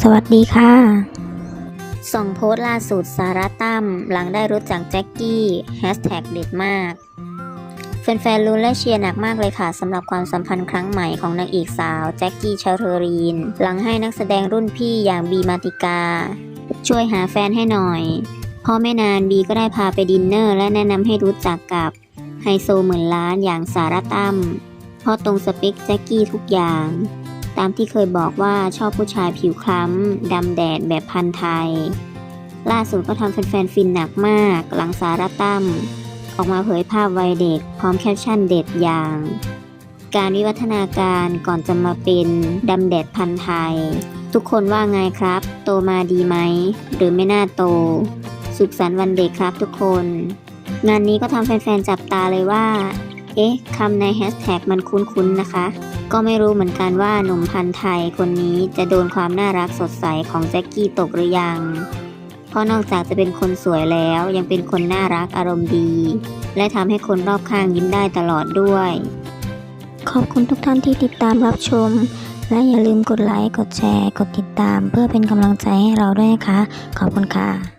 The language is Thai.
สวัสดีค่ะส่งโพสต์ล่าสุดสาระตั้มหลังได้รู้จักแจ็คกี้แฮชแท็กเด็ดมาก แฟนๆลุ้นและเชียร์หนักมากเลยค่ะสำหรับความสัมพันธ์ครั้งใหม่ของนางเอกสาวแจ็คกี้ชาเทอรีน หลังให้นักแสดงรุ่นพี่อย่างบีมาติกา ช่วยหาแฟนให้หน่อยพราะไม่นานบีก็ได้พาไปดินเนอร์ และแนะนำให้รู้จักกับไฮโซหมื่นล้านอย่างสาระตั้มเพราะตรงสเปคแจ็คกี้ทุกอย่าง ตามที่เคยบอกว่าชอบผู้ชายผิวคล้ำ ดำแดดแบบพันธ์ไทย ล่าสุดก็ทำแฟนๆฟินหนักมาก หลังสาระตั้มออกมาเผยภาพวัยเด็ก พร้อมแคปชั่นเด็ดอย่าง การวิวัฒนาการก่อนจะมาเป็นดำแดดพันธ์ไทย ทุกคนว่าไงครับ โตมาดีไหม หรือไม่น่าโต สุขสันต์วันเด็กครับทุกคน งานนี้ก็ทำแฟนๆจับตาเลยว่า เอ๊ะคำในแฮชแท็กมันคุ้นๆนะคะ ก็ไม่รู้เหมือนกันว่าหนุ่มพันธ์ไทยคนนี้จะโดนความน่ารักสดใสของแจ็คกี้ตกหรือยัง เพราะนอกจากจะเป็นคนสวยแล้วยังเป็นคนน่ารักอารมณ์ดี และทำให้คนรอบข้างยิ้มได้ตลอดด้วย ขอบคุณทุกท่านที่ติดตามรับชม และอย่าลืมกดไลค์ กดแชร์ กดติดตาม เพื่อเป็นกำลังใจให้เราด้วยนะคะ ขอบคุณค่ะ